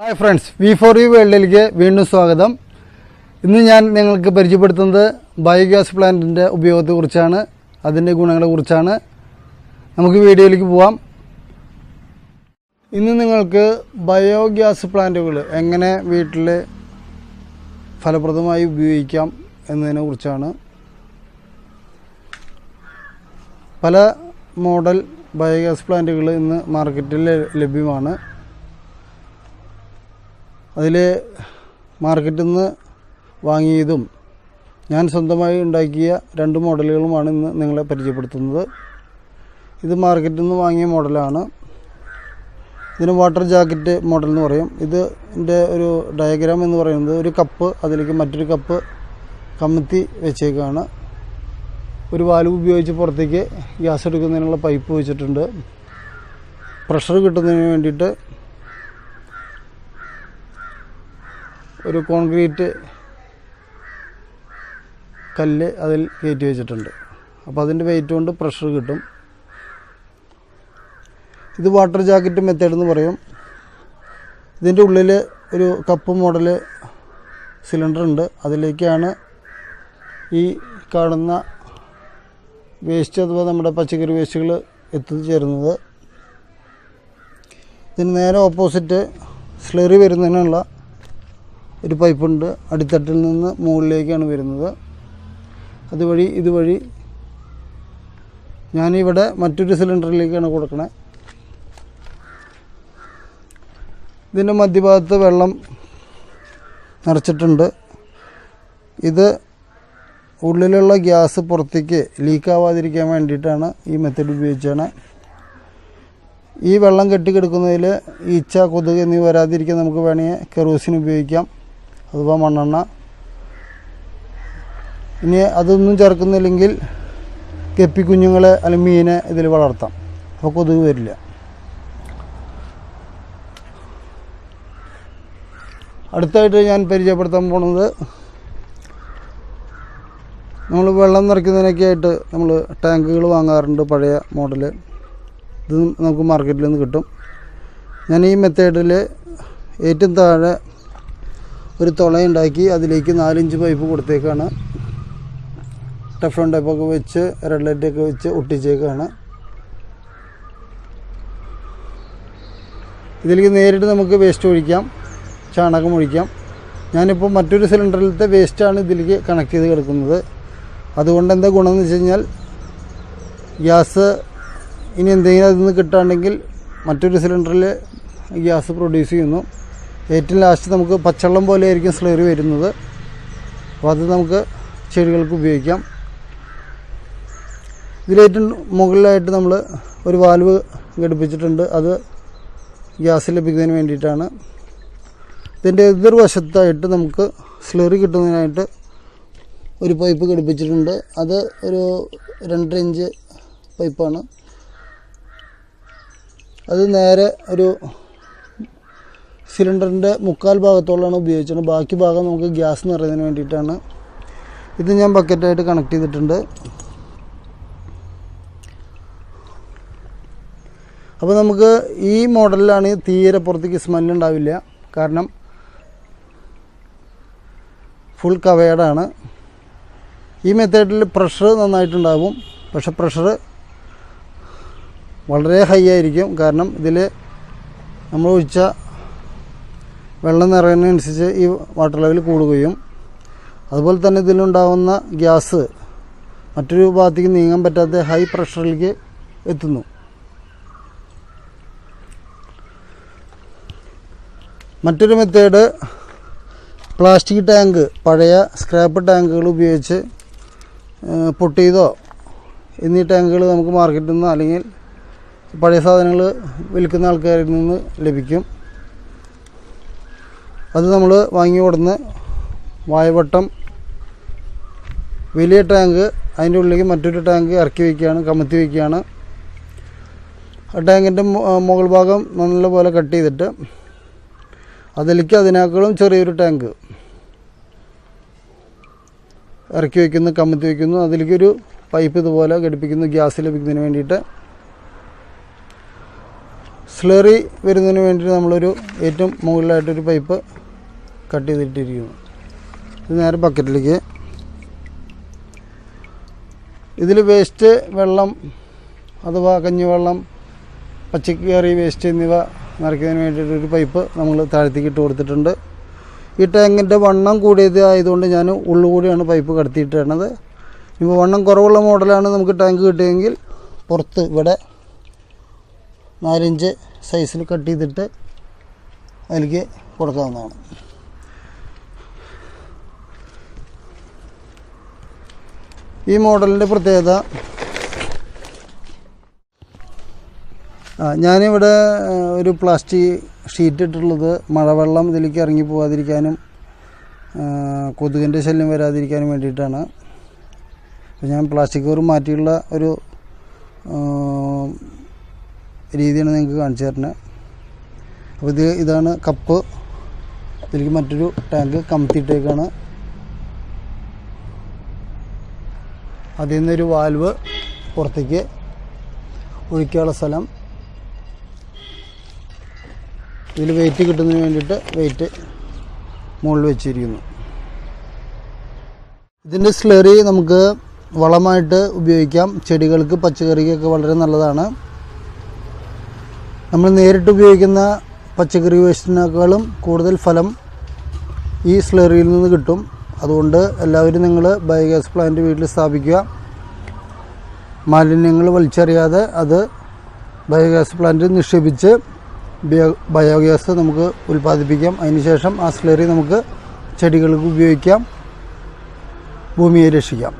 Hi friends we for you വേൾഡിലേക്ക് വീണ്ടും സ്വാഗതം. ഇന്ന് ഞാൻ നിങ്ങൾക്ക് പരിചയപ്പെടുത്തുന്നത് ബയോഗ്യാസ് പ്ലാന്റിന്റെ ഉപയോഗത്തെക്കുറിച്ചാണ് അതിന്റെ ഗുണങ്ങളെക്കുറിച്ചാണ്. നമുക്ക് വീഡിയോയിലേക്ക് പോവാം. ഇന്ന് നിങ്ങൾക്ക് ബയോഗ്യാസ് പ്ലാന്റുകൾ എങ്ങനെ വീട്ടിൽ ഫലപ്രദമായി ഉപയോഗിക്കാം എന്നതിനെ കുറിച്ചാണ് പല മോഡൽ ബയോഗ്യാസ് പ്ലാന്റുകൾ ഇന്ന് മാർക്കറ്റിൽ ലഭ്യമാണ്. അതിൽ മാർക്കറ്റിൽ നിന്ന് വാങ്ങിയതും ഞാൻ സ്വന്തമായി ഉണ്ടാക്കിയ രണ്ട് മോഡലുകളുമാണ് ഇന്ന് നിങ്ങളെ പരിചയപ്പെടുത്തുന്നത്. ഇത് മാർക്കറ്റിൽ നിന്ന് വാങ്ങിയ മോഡലാണ്. ഇതിന് വാട്ടർ ജാക്കറ്റ് മോഡൽ എന്ന് പറയും ഇതിന്റെ ഒരു ഡയഗ്രാം എന്ന് പറയുന്നത് ഒരു കപ്പ് അതിലേക്ക് മറ്റൊരു കപ്പ് കമത്തി വെച്ചേക്കാണ്. ഒരു വാൽവ് ഉപയോഗിച്ച് പുറത്തേക്ക് ഗ്യാസ് എടുക്കുന്നതിനുള്ള പൈപ്പ് വെച്ചിട്ടുണ്ട്. പ്രഷർ കിട്ടുന്നതിന് വേണ്ടിയിട്ട് ഒരു കോൺക്രീറ്റ് കല്ല് അതിൽ കയറ്റി വെച്ചിട്ടുണ്ട്. അപ്പോൾ അതിന്റെ വെയിറ്റ് കൊണ്ട് പ്രഷർ കിട്ടും. ഇത് വാട്ടർ ജാക്കറ്റ് മെത്തേഡ് എന്ന് പറയും. ഇതിന്റെ ഉള്ളിൽ ഒരു കപ്പ് മോഡൽ സിലിണ്ടർ ഉണ്ട്. അതിലേക്കാണ് ഈ കാണുന്ന വേസ്റ്റ് അഥവാ നമ്മുടെ പച്ചക്കറി വേസ്റ്റുകൾ എത്തിച്ചേരുന്നത് ഇതിന് നേരെ ഓപ്പോസിറ്റ് സ്ലറി വരുന്നതിനുള്ള ഒരു പൈപ്പുണ്ട്. അടിത്തട്ടിൽ നിന്ന് മുകളിലേക്കാണ് വരുന്നത്. അതുവഴി ഇതുവഴി ഞാനിവിടെ മറ്റൊരു സിലിണ്ടറിലേക്കാണ് കൊടുക്കണേ. ഇതിന്റെ മധ്യഭാഗത്ത് വെള്ളം നിറച്ചിട്ടുണ്ട്. ഇത് ഉള്ളിലുള്ള ഗ്യാസ് പുറത്തേക്ക് ലീക്കാവാതിരിക്കാൻ വേണ്ടിയിട്ടാണ് ഈ മെത്തേഡ് ഉപയോഗിച്ചാണ് ഈ വെള്ളം കെട്ടിക്കിടക്കുന്നതിൽ ഈച്ച കൊതുക് എന്നിവ വരാതിരിക്കാൻ നമുക്ക് വേണമെങ്കിൽ കെറോസിൻ ഉപയോഗിക്കാം. അഥവാ മണ്ണെണ്ണ. ഇനി അതൊന്നും ചേർക്കുന്നില്ലെങ്കിൽ കെപ്പി കുഞ്ഞുങ്ങളെ അല്ലെങ്കിൽ മീനെ ഇതിൽ വളർത്താം. അപ്പോൾ കൊതുക് വരില്ല. അടുത്തായിട്ട് ഞാൻ പരിചയപ്പെടുത്താൻ പോണത് നമ്മൾ വെള്ളം നിറയ്ക്കുന്നതിനൊക്കെ ആയിട്ട് നമ്മൾ ടാങ്കുകൾ വാങ്ങാറുണ്ട് പഴയ മോഡൽ ഇത് നമുക്ക് മാർക്കറ്റിൽ നിന്ന് കിട്ടും. ഞാൻ ഈ മെത്തേഡിൽ ഏറ്റവും താഴെ ഒരു തുളയുണ്ടാക്കി അതിലേക്ക് നാലിഞ്ച് പൈപ്പ് കൊടുത്തേക്കാണ്. ടെഫ്ലോൺ ടൈപ്പൊക്കെ വെച്ച് റെഡ് ലൈറ്റൊക്കെ വെച്ച് ഒട്ടിച്ചേക്കാണ്. ഇതിലേക്ക് നേരിട്ട് നമുക്ക് വേസ്റ്റ് ഒഴിക്കാം. ചാണകം ഒഴിക്കാം. ഞാനിപ്പോൾ മറ്റൊരു സിലിണ്ടറിലത്തെ വേസ്റ്റാണ് ഇതിലേക്ക് കണക്ട് ചെയ്ത് കിടക്കുന്നത്. അതുകൊണ്ട് എന്താ ഗുണമെന്ന് വെച്ച് കഴിഞ്ഞാൽ ഗ്യാസ് ഇനി എന്തെങ്കിലും അതിൽ നിന്ന് കിട്ടുകയാണെങ്കിൽ മറ്റൊരു സിലിണ്ടറിൽ ഗ്യാസ് പ്രൊഡ്യൂസ് ചെയ്യുന്നു. ഏറ്റവും ലാസ്റ്റ് നമുക്ക് പച്ചവെള്ളം പോലെ ആയിരിക്കും സ്ലറി വരുന്നത്. അപ്പോൾ അത് നമുക്ക് ചെടികൾക്ക് ഉപയോഗിക്കാം. ഇതിലേറ്റവും മുകളിലായിട്ട് നമ്മൾ ഒരു വാൽവ് ഘടിപ്പിച്ചിട്ടുണ്ട്. അത് ഗ്യാസ് ലഭിക്കുന്നതിന് വേണ്ടിയിട്ടാണ്. ഇതിന്റെ എതിർവശത്തായിട്ട് നമുക്ക് സ്ലറി കിട്ടുന്നതിനായിട്ട് ഒരു പൈപ്പ് ഘടിപ്പിച്ചിട്ടുണ്ട്. അത് ഒരു രണ്ടര ഇഞ്ച് പൈപ്പാണ് അത് നേരെ ഒരു സിലിണ്ടറിന്റെ മുക്കാൽ ഭാഗത്തോളാണ് ഉപയോഗിച്ചത് ബാക്കി ഭാഗം നമുക്ക് ഗ്യാസ് നിറയുന്നതിന് വേണ്ടിയിട്ടാണ്. ഇത് ഞാൻ ബക്കറ്റായിട്ട് കണക്ട് ചെയ്തിട്ടുണ്ട്. അപ്പോൾ നമുക്ക് ഈ മോഡലിലാണ് തീരെ പുറത്തേക്ക് സ്മെല്ല് ഉണ്ടാവില്ല. കാരണം ഫുൾ കവേഡാണ് ഈ മെത്തേഡിൽ പ്രഷർ നന്നായിട്ടുണ്ടാവും. പക്ഷെ പ്രഷർ വളരെ ഹൈ ആയിരിക്കും. കാരണം ഇതിൽ നമ്മൾ ഒഴിച്ച വെള്ളം നിറയുന്നതനുസരിച്ച് ഈ വാട്ടർ ലെവൽ കൂടുകയും അതുപോലെ തന്നെ ഇതിലുണ്ടാകുന്ന ഗ്യാസ് മറ്റൊരു ഭാഗത്തേക്ക് നീങ്ങാൻ പറ്റാത്ത ഹൈ പ്രഷറിലേക്ക് എത്തുന്നു. മറ്റൊരു മെത്തേഡ് പ്ലാസ്റ്റിക് ടാങ്ക് പഴയ സ്ക്രാപ്പ് ടാങ്കുകൾ ഉപയോഗിച്ച് പൊട്ടിയതോ എന്നീ ടാങ്കുകൾ നമുക്ക് മാർക്കറ്റിൽ നിന്ന് അല്ലെങ്കിൽ പഴയ സാധനങ്ങൾ വിൽക്കുന്ന ആൾക്കാരിൽ നിന്ന് ലഭിക്കും. അത് നമ്മൾ വാങ്ങി കൊടുന്ന് വായവട്ടം വലിയ ടാങ്ക് അതിന്റെ ഉള്ളിലേക്ക് മറ്റൊരു ടാങ്ക് ഇറക്കി വയ്ക്കുകയാണ് കമത്തി വയ്ക്കുകയാണ് ആ ടാങ്കിന്റെ മുകൾ ഭാഗം നല്ലപോലെ കട്ട് ചെയ്തിട്ട് അതിലേക്ക് അതിനേക്കാളും ചെറിയൊരു ടാങ്ക് ഇറക്കി വയ്ക്കുന്നു കമത്തി വയ്ക്കുന്നു അതിലേക്കൊരു പൈപ്പ് ഇതുപോലെ ഘടിപ്പിക്കുന്നു ഗ്യാസ് ലഭിക്കുന്നതിന് വേണ്ടിയിട്ട്. സ്ലറി വരുന്നതിന് വേണ്ടി നമ്മളൊരു ഏറ്റവും മുകളിലായിട്ടൊരു പൈപ്പ് കട്ട് ചെയ്തിട്ടിരിക്കുന്നു. ഇത് നേരെ ബക്കറ്റിലേക്ക് ഇതിൽ വേസ്റ്റ് വെള്ളം അഥവാ കഞ്ഞിവെള്ളം പച്ചക്കറി വേസ്റ്റ് എന്നിവ നിറയ്ക്കുന്നതിന് വേണ്ടിയിട്ട് ഒരു പൈപ്പ് നമ്മൾ താഴത്തേക്ക് ഇട്ട് കൊടുത്തിട്ടുണ്ട്. ഈ ടാങ്കിന്റെ വണ്ണം കൂടിയത് ആയതുകൊണ്ട് ഞാൻ ഉള്ളുകൂടിയാണ് പൈപ്പ് കടത്തിയിട്ടാണത് ഇപ്പോൾ വണ്ണം കുറവുള്ള മോഡലാണ് നമുക്ക് ടാങ്ക് കിട്ടിയെങ്കിൽ പുറത്ത് ഇവിടെ നാലിഞ്ച് സൈസിൽ കട്ട് ചെയ്തിട്ട് അതിലേക്ക് കൊടുക്കാവുന്നതാണ്. ഈ മോഡലിന്റെ പ്രത്യേകത. ഞാനിവിടെ ഒരു പ്ലാസ്റ്റിക് ഷീറ്റ് ഇട്ടിട്ടുള്ളത് മഴവെള്ളം ഇതിലേക്ക് ഇറങ്ങി പോകാതിരിക്കാനും കൊതുകിന്റെ ശല്യം വരാതിരിക്കാനും വേണ്ടിയിട്ടാണ്. ഞാൻ പ്ലാസ്റ്റിക് കവർ മാറ്റിയുള്ള ഒരു രീതിയാണ് നിങ്ങൾക്ക് കാണിച്ചു തരുന്നത് അപ്പോൾ ഇത് ഇതാണ് കപ്പ്. ഇതിലേക്ക് മറ്റൊരു ടാങ്ക് കമത്തിയിട്ടേക്കാണ്. അതിൽ നിന്നൊരു വാൽവ് പുറത്തേക്ക് ഒഴിക്കാനുള്ള സ്ഥലം. ഇതിൽ വെയിറ്റ് കിട്ടുന്നതിന് വേണ്ടിയിട്ട് വെയിറ്റ് മുകളിൽ വെച്ചിരിക്കുന്നു. ഇതിന്റെ സ്ലറി നമുക്ക് വളമായിട്ട് ഉപയോഗിക്കാം. ചെടികൾക്ക് പച്ചക്കറിക്കൊക്കെ വളരെ നല്ലതാണ്. നമ്മൾ നേരിട്ട് ഉപയോഗിക്കുന്ന പച്ചക്കറി വേസ്റ്റിനേക്കാളും കൂടുതൽ ഫലം ഈ സ്ലറിയിൽ നിന്ന് കിട്ടും. അതുകൊണ്ട് എല്ലാവരും നിങ്ങൾ ബയോഗ്യാസ് പ്ലാന്റ് വീട്ടിൽ സ്ഥാപിക്കുക. മാലിന്യങ്ങൾ വലിച്ചെറിയാതെ അത് ബയോഗ്യാസ് പ്ലാന്റിൽ നിക്ഷേപിച്ച് ബയോഗ്യാസ് നമുക്ക് ഉൽപ്പാദിപ്പിക്കാം. അതിനുശേഷം ആ സ്ലറി നമുക്ക് ചെടികൾക്ക് ഉപയോഗിക്കാം. ഭൂമിയെ രക്ഷിക്കാം.